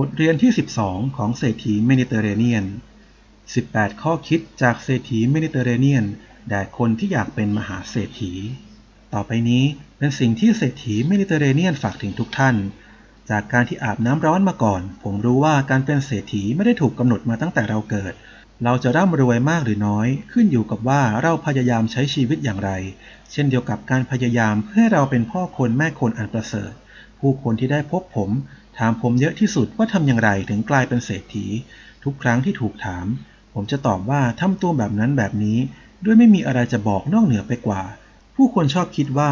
บทเรียนที่ 12 ของเศรษฐีเมดิเตอร์เรเนียน 18 ข้อคิดจากเศรษฐีเมดิเตอร์เรเนียน แด่คนที่อยากเป็นมหาเศรษฐี ต่อไปนี้เป็นสิ่งที่เศรษฐีเมดิเตอร์เรเนียนฝากถึงทุกท่าน จากการที่อาบน้ำร้อนมาก่อน ผมรู้ว่าการเป็นเศรษฐีไม่ได้ถูกกำหนดมาตั้งแต่เราเกิด เราจะร่ำรวยมากหรือน้อย ขึ้นอยู่กับว่าเราพยายามใช้ชีวิตอย่างไร เช่นเดียวกับการพยายามเพื่อเราเป็นพ่อคนแม่คนอันประเสริฐ ผู้คนที่ได้พบผม ถามผมเยอะที่สุดว่าทำอย่างไรถึงกลายเป็นเศรษฐี ทุกครั้งที่ถูกถาม ผมจะตอบว่าทำตัวแบบนั้นแบบนี้ ด้วยไม่มีอะไรจะบอกนอกเหนือไปกว่า ผู้คนชอบคิดว่า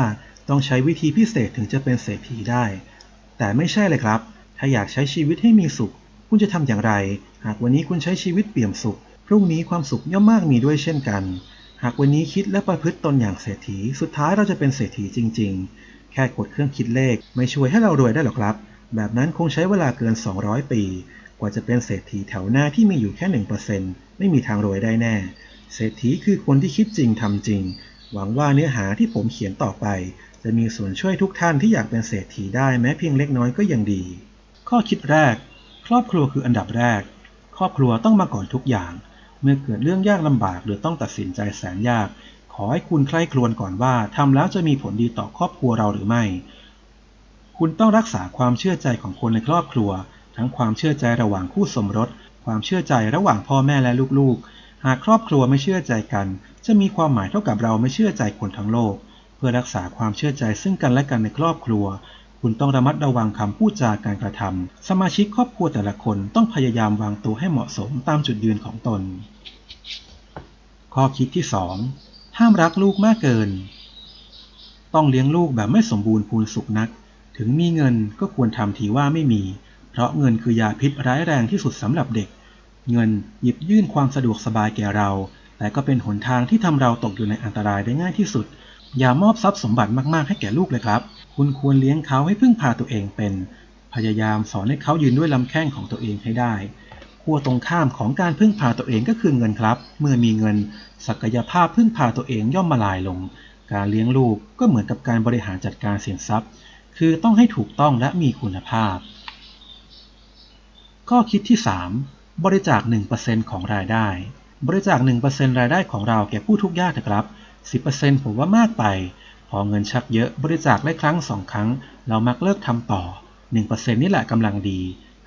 ต้องใช้วิธีพิเศษถึงจะเป็นเศรษฐีได้ แต่ไม่ใช่เลยครับ ถ้าอยากใช้ชีวิตให้มีสุข คุณจะทำอย่างไร หากวันนี้คุณใช้ชีวิตเปี่ยมสุข พรุ่งนี้ความสุขย่อมมากมีด้วยเช่นกัน หากวันนี้คิดและประพฤติตนอย่างเศรษฐี สุดท้ายเราจะเป็นเศรษฐีจริง ๆ แค่กดเครื่องคิดเลข ไม่ช่วยให้เรารวยได้หรอกครับ แบบนั้นคงใช้เวลาเกิน 200 ปี กว่าจะเป็นเศรษฐีแถวหน้าที่มีอยู่แค่ 1%ไม่มีทางรวยได้แน่ เศรษฐีคือคนที่คิดจริงทำจริง หวังว่าเนื้อหาที่ผมเขียนต่อไป จะมีส่วนช่วยทุกท่านที่อยากเป็นเศรษฐีได้แม้เพียงเล็กน้อยก็ยังดี ข้อคิดแรก ครอบครัวคืออันดับแรก ครอบครัวต้องมาก่อนทุกอย่าง เมื่อเกิดเรื่องยากลำบากหรือต้องตัดสินใจแสนยาก ขอให้คุณใคร่ครวญก่อนว่าทำแล้วจะมีผลดีต่อครอบครัวเราหรือไม่ คุณต้องรักษาความเชื่อใจของคนในครอบครัว ทั้งความเชื่อใจระหว่างคู่สมรส ความเชื่อใจระหว่างพ่อแม่และลูกๆ หากครอบครัวไม่เชื่อใจกัน จะมีความหมายเท่ากับเราไม่เชื่อใจคนทั้งโลก เพื่อรักษาความเชื่อใจซึ่งกันและกันในครอบครัว คุณต้องระมัดระวังคำพูดจาการกระทำสมาชิกครอบครัวแต่ละคนต้องพยายามวางตัวให้เหมาะสมตามจุดยืนของตน ข้อคิดที่ 2 ห้ามรักลูกมากเกิน ต้องเลี้ยงลูกแบบไม่สมบูรณ์พูนสุขนัก ถึงมีเงินก็ควรทำทีว่าไม่มี เพราะเงินคือยาพิษร้ายแรงที่สุดสำหรับเด็ก เงินหยิบยื่นความสะดวกสบายแก่เรา แต่ก็เป็นหนทางที่ทำเราตกอยู่ในอันตรายได้ง่ายที่สุด อย่ามอบทรัพย์สมบัติมากๆให้แก่ลูกเลยครับ คุณควรเลี้ยงเขาให้พึ่งพาตัวเองเป็น พยายามสอนให้เขายืนด้วยลำแข้งของตัวเองให้ได้ขั้วตรงข้ามของการพึ่งพาตัวเองก็คือเงินครับ เมื่อมีเงิน ศักยภาพพึ่งพาตัวเองย่อมมาลายลง การเลี้ยงลูกก็เหมือนกับการบริหารจัดการสินทรัพย์ คือต้องให้ถูกต้องและมีคุณภาพ ข้อคิดที่ 3 บริจาค 1%ของรายได้ บริจาค 1%รายได้ของเราแก่ผู้ทุกข์ยากนะครับ 10%ผมว่ามากไป พอเงินชักเยอะบริจาคได้ครั้งสองครั้ง เรามักเลิกทำต่อ 1%นี่แหละกำลังดี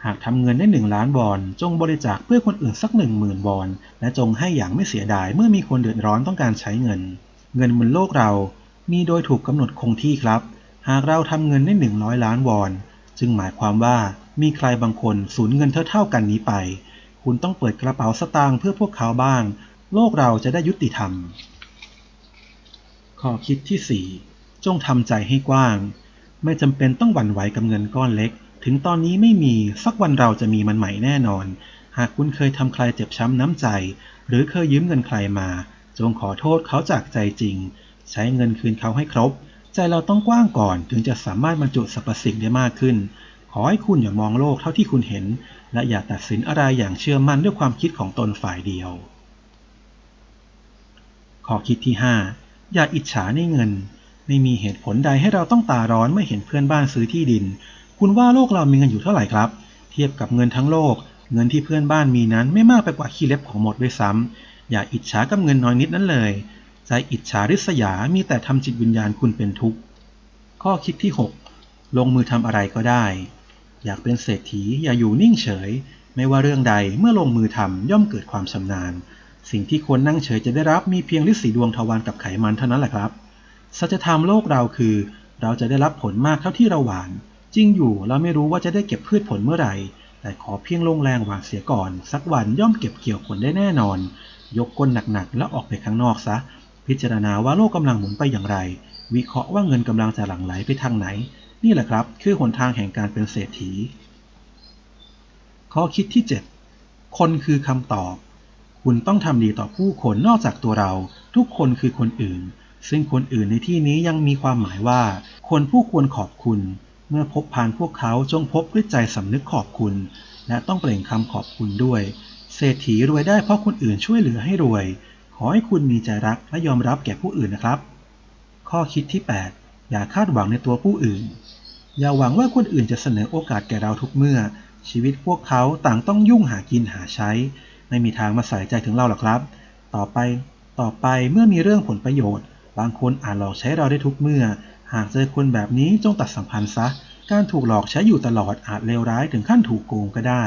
หากทำเงินได้ 1 ล้านวอนจงบริจาคเพื่อคนอื่นสัก 10,000วอนและจงให้อย่างไม่เสียดายเมื่อมีคนเดือดร้อนต้องการใช้เงิน เงินบนโลกเรามีโดยถูกกำหนดคงที่ครับ หากเราทำเงินได้ 100 ล้านวอน จึงหมายความว่ามีใครบางคนสูญเงินเท่าๆกันนี้ไป คุณต้องเปิดกระเป๋าสตางค์เพื่อพวกเขาบ้าง โลกเราจะได้ยุติธรรม ข้อคิดที่ 4 จงทำใจให้กว้าง ไม่จำเป็นต้องหวั่นไหวกับเงินก้อนเล็ก ถึงตอนนี้ไม่มีสักวันเราจะมีมันใหม่แน่นอน หากคุณเคยทำใครเจ็บช้ำน้ำใจ หรือเคยยืมเงินใครมา จงขอโทษเขาจากใจจริง ใช้เงินคืนเขาให้ครบ ใจเราต้องกว้างก่อนถึงจะสามารถบรรจุสรรพสิ่งได้มากขึ้น ขอให้คุณอย่ามองโลกเท่าที่คุณเห็น และอย่าตัดสินอะไรอย่างเชื่อมั่นด้วยความคิดของตนฝ่ายเดียว ข้อคิดที่ 5 อย่าอิจฉาในเงิน ไม่มีเหตุผลใดให้เราต้องตาร้อนเมื่อเห็นเพื่อนบ้านซื้อที่ดิน คุณว่าโลกเรามีเงินอยู่เท่าไหร่ครับ เทียบกับเงินทั้งโลก เงินที่เพื่อนบ้านมีนั้นไม่มากไปกว่าขี้เล็บของหมดด้วยซ้ำอย่าอิจฉากับเงินน้อยนิดนั้นเลย ใจอิจฉาริษยามีแต่ทำจิตวิญญาณคุณเป็นทุกข์ ข้อคิดที่ 6 ลงมือทำอะไรก็ได้ อยากเป็นเศรษฐีอย่าอยู่นิ่งเฉย ไม่ว่าเรื่องใดเมื่อลงมือทำย่อมเกิดความชำนาญ สิ่งที่ควรนั่งเฉยจะได้รับมีเพียงฤทธิ์สีดวงทวารกับไขมันเท่านั้นแหละครับ สัจธรรมโลกเราคือ เราจะได้รับผลมากเท่าที่เราหว่าน จริงอยู่เราไม่รู้ว่าจะได้เก็บพืชผลเมื่อไหร่ แต่ขอเพียงลงแรงหวานเสียก่อน สักวันย่อมเก็บเกี่ยวผลได้แน่นอน ยกก้นหนักๆแล้วออกไปข้างนอกซะ พิจารณาว่าโลกกำลังหมุนไปอย่างไร วิเคราะห์ว่าเงินกำลังจะหลั่งไหลไปทางไหน นี่แหละครับ คือหนทางแห่งการเป็นเศรษฐี ข้อคิดที่ 7 คนคือคำตอบ คุณต้องทำดีต่อผู้คนนอกจากตัวเรา ทุกคนคือคนอื่น ซึ่งคนอื่นในที่นี้ยังมีความหมายว่า คนผู้ควรขอบคุณ เมื่อพบผ่านพวกเขาจงพบด้วยใจสำนึกขอบคุณ และต้องเปล่งคำขอบคุณด้วย เศรษฐีรวยได้เพราะคนอื่นช่วยเหลือให้รวย อให้คุณมีใจรักและยอมรับแก่ผู้อื่นนะครับ ข้อคิดที่ 8 อย่าคาดหวังในตัวผู้อื่น อย่าหวังว่าคนอื่นจะเสนอโอกาสแก่เราทุกเมื่อ ชีวิตพวกเขาต่างต้องยุ่งหากินหาใช้ ไม่มีทางมาใส่ใจถึงเราหรอกครับ ต่อไป ต่อไปเมื่อมีเรื่องผลประโยชน์ บางคนอาจหลอกใช้เราได้ทุกเมื่อ หากเจอคนแบบนี้จงตัดสัมพันธ์ซะ การถูกหลอกใช้อยู่ตลอดอาจเลวร้ายถึงขั้นถูกโกงก็ได้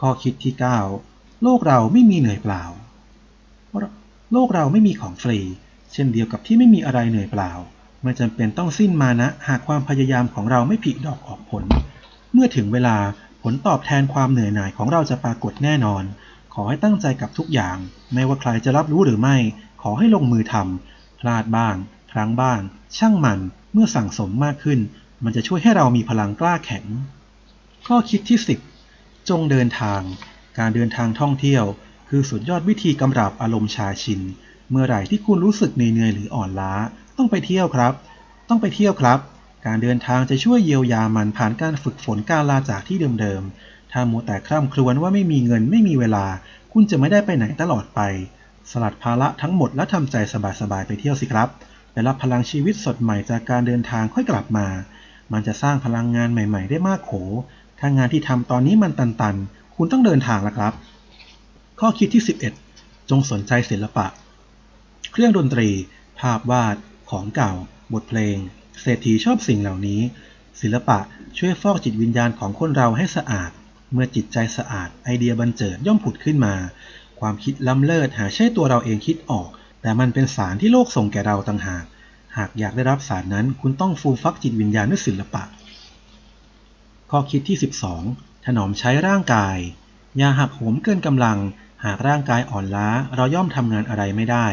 ข้อคิดที่ 9 โลกเราไม่มีเหนื่อยเปล่า โลกเราไม่มีของฟรี เช่นเดียวกับที่ไม่มีอะไรเหนื่อยเปล่าไม่จำเป็นต้องสิ้นมานะ หากความพยายามของเราไม่ผลิดอกออกผล เมื่อถึงเวลาผลตอบแทนความเหนื่อยหน่ายของเราจะปรากฏแน่นอน ขอให้ตั้งใจกับทุกอย่าง ไม่ว่าใครจะรับรู้หรือไม่ ขอให้ลงมือทำพลาดบ้างครั้งบ้าง ช่างมัน เมื่อสั่งสมมากขึ้น มันจะช่วยให้เรามีพลังกล้าแข็ง ข้อคิดที่ 10 จงเดินทาง การเดินทางท่องเที่ยว คือสุดยอดวิธีกำราบอารมณ์ชาชิน เมื่อไหร่ที่คุณรู้สึกเหนื่อยหรืออ่อนล้า ต้องไปเที่ยวครับ ต้องไปเที่ยวครับ การเดินทางจะช่วยเยียวยามันผ่านการฝึกฝนการลาจากที่เดิมๆ ถ้ามัวแต่คร่ำครวญว่าไม่มีเงินไม่มีเวลา คุณจะไม่ได้ไปไหนตลอดไป สลัดภาระทั้งหมดและทำใจสบายๆไปเที่ยวสิครับไปรับพลังชีวิตสดใหม่จากการเดินทางค่อยกลับมา มันจะสร้างพลังงานใหม่ ๆ ได้มากโขถ้างานที่ทำตอนนี้มันตันๆ คุณต้องเดินทางแล้วครับ ข้อคิดที่ 11 จงสนใจศิลปะ เครื่องดนตรี ภาพวาด ของเก่า บทเพลง เศรษฐีชอบสิ่งเหล่านี้ ศิลปะช่วยฟอกจิตวิญญาณของคนเราให้สะอาด เมื่อจิตใจสะอาด ไอเดียบันเจิดย่อมผุดขึ้นมา ความคิดล้ำเลิศหาใช่ตัวเราเองคิดออก แต่มันเป็นสารที่โลกส่งแก่เราต่างหาก หากอยากได้รับสารนั้น คุณต้องฟูมฟักจิตวิญญาณด้วยศิลปะ ข้อคิดที่ 12 ถนอมใช้ร่างกาย อย่าหักโหมเกินกำลัง หากร่างกายอ่อนล้าเราย่อมทำงานอะไรไม่ได้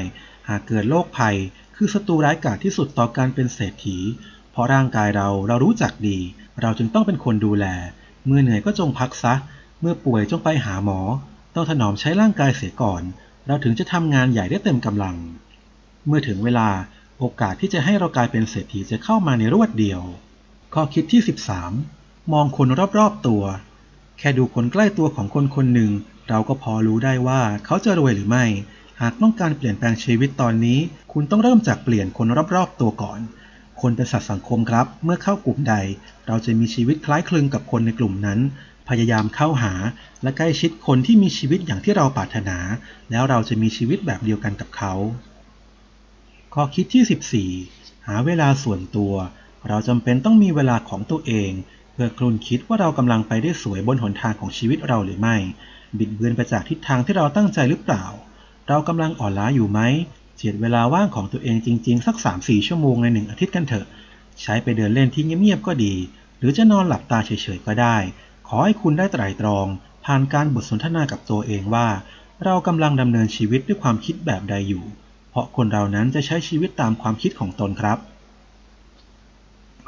หากเกิดโรคภัย คือศัตรูร้ายกาจที่สุดต่อการเป็นเศรษฐี เพราะร่างกายเราเรารู้จักดี เราจึงต้องเป็นคนดูแล เมื่อเหนื่อยก็จงพักซะ เมื่อป่วยจงไปหาหมอ ต้องถนอมใช้ร่างกายเสียก่อน เราถึงจะทำงานใหญ่ได้เต็มกำลัง เมื่อถึงเวลาโอกาสที่จะให้เรากลายเป็นเศรษฐีจะเข้ามาในรวดเดียว ข้อคิดที่ 13 มองคนรอบๆตัว แค่ดูคนใกล้ตัวของคนคนหนึ่ง เราก็พอรู้ได้ว่าเขาจะรวยหรือไม่ หากต้องการเปลี่ยนแปลงชีวิตตอนนี้ คุณต้องเริ่มจากเปลี่ยนคนรอบๆตัวก่อน คนเป็นสัตว์สังคมครับ เมื่อเข้ากลุ่มใด เราจะมีชีวิตคล้ายคลึงกับคนในกลุ่มนั้น พยายามเข้าหา และใกล้ชิดคนที่มีชีวิตอย่างที่เราปรารถนา แล้วเราจะมีชีวิตแบบเดียวกันกับเขา ข้อคิดที่ 14 หาเวลาส่วนตัว เราจำเป็นต้องมีเวลาของตัวเอง เพื่อคลุนคิดว่าเรากำลังไปได้สวยบนหนทางของชีวิตเราหรือไม่ บิดเบือนไปจากทิศทางที่เราตั้งใจหรือเปล่า เรากำลังอ่อนล้าอยู่ไหมเจียดเวลาว่างของตัวเองจริง ๆ สัก 3-4 ชั่วโมงในหนึ่งอาทิตย์กันเถอะ ใช้ไปเดินเล่นที่เงียบๆก็ดี หรือจะนอนหลับตาเฉยๆก็ได้ ขอให้คุณได้ไตร่ตรอง ผ่านการบทสนทนากับตัวเองว่า เรากำลังดำเนินชีวิตด้วยความคิดแบบใดอยู่ เพราะคนเรานั้นจะใช้ชีวิตตามความคิดของตนครับ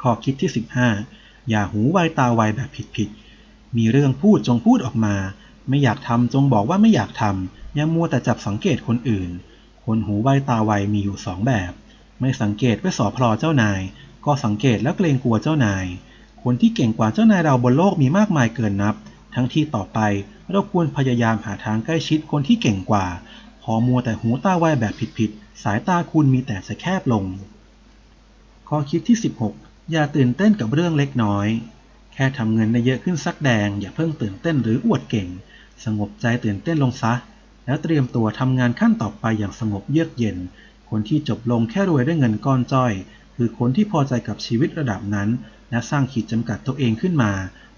ข้อคิดที่ 15 อย่าหูไวตาไวแบบผิดๆมีเรื่องพูดจงพูดออกมา ไม่อยากทำจงบอกว่าไม่อยากทำอย่ามัวแต่จับสังเกตคนอื่น คนหูไวตาไวมีอยู่สองแบบ ไม่สังเกตไว้สอพลอเจ้านาย ก็สังเกตแล้วเกรงกลัวเจ้านาย คนที่เก่งกว่าเจ้านายเราบนโลกมีมากมายเกินนับ ทั้งที่ต่อไปเราควรพยายามหาทางใกล้ชิดคนที่เก่งกว่า พอมัวแต่หูตาไวแบบผิดๆสายตาคุณมีแต่จะแคบลง ข้อคิดที่ 16 อย่าตื่นเต้นกับเรื่องเล็กน้อย แค่ทำเงินได้เยอะขึ้นสักแดง อย่าเพิ่งตื่นเต้นหรืออวดเก่ง สงบใจตื่นเต้นลงซะ แล้วเตรียมตัวทำงานขั้นต่อไปอย่างสงบเยือกเย็น คนที่จบลงแค่รวยด้วยเงินก้อนจ้อย คือคนที่พอใจกับชีวิตระดับนั้น และสร้างขีดจำกัดตัวเองขึ้นมา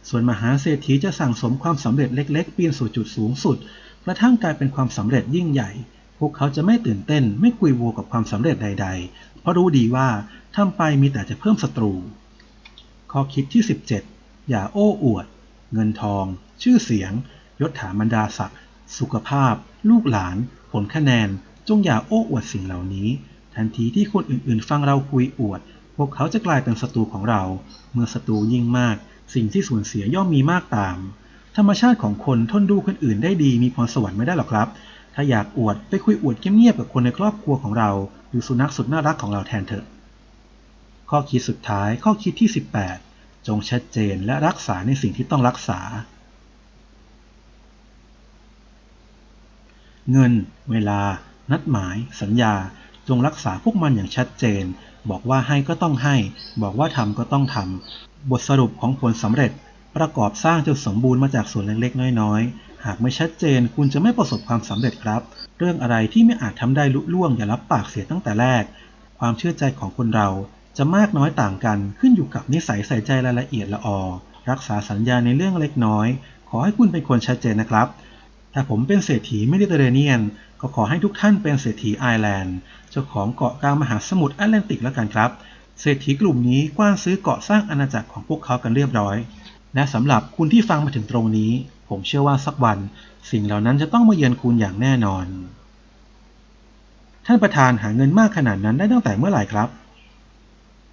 ส่วนมหาเศรษฐีจะสั่งสมความสำเร็จเล็ก ๆ ปีนสู่จุดสูงสุดกระทั่งกลายเป็นความสำเร็จยิ่งใหญ่ พวกเขาจะไม่ตื่นเต้น ไม่กุยโวกับความสำเร็จใด ๆ เพราะรู้ดีว่าทำไปมีแต่จะเพิ่มศัตรู ข้อคิดที่ 17 อย่าโอ้อวด เงินทอง ชื่อเสียง ยศถาบรรดาศักดิ์สุขภาพ ลูกหลาน ผลคะแนน จงอย่าโอ้อวดสิ่งเหล่านี้ ทันทีที่คนอื่นๆ ฟังเราคุยอวด พวกเขาจะกลายเป็นศัตรูของเรา เมื่อศัตรูยิ่งมาก สิ่งที่สูญเสียย่อมมีมากตาม ธรรมชาติของคนทนดูคนอื่นได้ดีมีพรสวรรค์ไม่ได้หรอกครับ ถ้าอยากอวดไปคุยอวดเงียบๆกับคนในครอบครัวของเราหรือสุนัขสุดน่ารักของเราแทนเถอะ ข้อคิดสุดท้ายข้อคิดที่ 18 จงชัดเจนและรักษาในสิ่งที่ต้องรักษา เงิน เวลา นัดหมาย สัญญา จงรักษาพวกมันอย่างชัดเจน บอกว่าให้ก็ต้องให้ บอกว่าทำก็ต้องทำ บทสรุปของผลสำเร็จ ประกอบสร้างจนสมบูรณ์มาจากส่วนเล็กๆ น้อยๆ หากไม่ชัดเจนคุณจะไม่ประสบความสำเร็จครับ เรื่องอะไรที่ไม่อาจทำได้ลุล่วงอย่ารับปากเสียตั้งแต่แรก ความเชื่อใจของคนเราจะมากน้อยต่างกันขึ้นอยู่กับนิสัยใส่ใจรายละเอียดละออรักษาสัญญาในเรื่องเล็กน้อย ขอให้คุณเป็นคนชัดเจนนะครับ ถ้าผมเป็นเศรษฐีเมดิเตอร์เรเนียน ก็ขอให้ทุกท่านเป็นเศรษฐีไอร์แลนด์ เจ้าของเกาะกลางมหาสมุทรแอตแลนติกแล้วกันครับ เศรษฐีกลุ่มนี้กว้านซื้อเกาะสร้างอาณาจักรของพวกเขากันเรียบร้อย และสำหรับคุณที่ฟังมาถึงตรงนี้ ผมเชื่อว่าสักวัน สิ่งเหล่านั้นจะต้องมาเยือนคุณอย่างแน่นอน ท่านประธานหาเงินมากขนาดนั้นได้ตั้งแต่เมื่อไหร่ครับ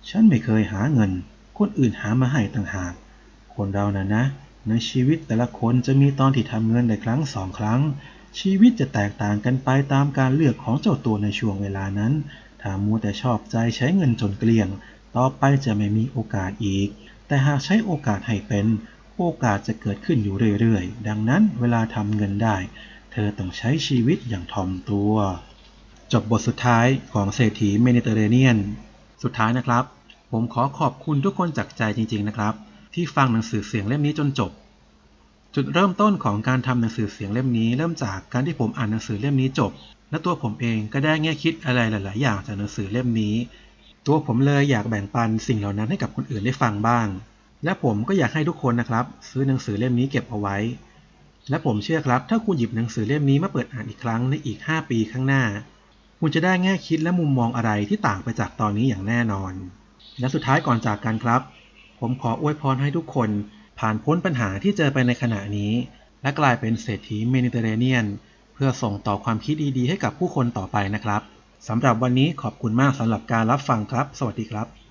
ฉันไม่เคยหาเงิน คนอื่นหามาให้ต่างหาก คนเรานะนะ ในชีวิตแต่ละคนจะมีตอนที่ทำเงินได้ครั้งสองครั้ง ชีวิตจะแตกต่างกันไปตามการเลือกของเจ้าตัวในช่วงเวลานั้น ถ้ามัวแต่ชอบใจใช้เงินจนเกลี้ยง ต่อไปจะไม่มีโอกาสอีก แต่หากใช้โอกาสให้เป็น โอกาสจะเกิดขึ้นอยู่เรื่อยๆ ดังนั้นเวลาทำเงินได้ เธอต้องใช้ชีวิตอย่างถ่อมตัว จบบทสุดท้ายของเศรษฐีเมดิเตอร์เรเนียน สุดท้ายนะครับ ผมขอขอบคุณทุกคนจากใจจริง ๆนะครับ ที่ฟังหนังสือเสียงเล่มนี้จนจบ จุดเริ่มต้นของการทำหนังสือเสียงเล่มนี้เริ่มจากการที่ผมอ่านหนังสือเล่มนี้จบ และตัวผมเองก็ได้แง่คิดอะไรหลาย ๆ อย่างจากหนังสือเล่มนี้ ตัวผมเลยอยากแบ่งปันสิ่งเหล่านั้นให้กับคนอื่นได้ฟังบ้าง และผมก็อยากให้ทุกคนนะครับ ซื้อหนังสือเล่มนี้เก็บเอาไว้ และผมเชื่อครับ ถ้าคุณหยิบหนังสือเล่มนี้มาเปิดอ่านอีกครั้งในอีก 5 ปีข้างหน้า คุณจะได้แง่คิดและมุมมองอะไรที่ต่างไปจากตอนนี้อย่างแน่นอนและสุดท้ายก่อนจากกันครับ ผมขออวยพรให้ทุกคนผ่านพ้นปัญหาที่เจอไปในขณะนี้ และกลายเป็นเศรษฐีเมดิเตอร์เรเนียน เพื่อส่งต่อความคิดดีๆ ให้กับผู้คนต่อไปนะครับสำหรับวันนี้ขอบคุณมากสำหรับการรับฟังครับ สวัสดีครับ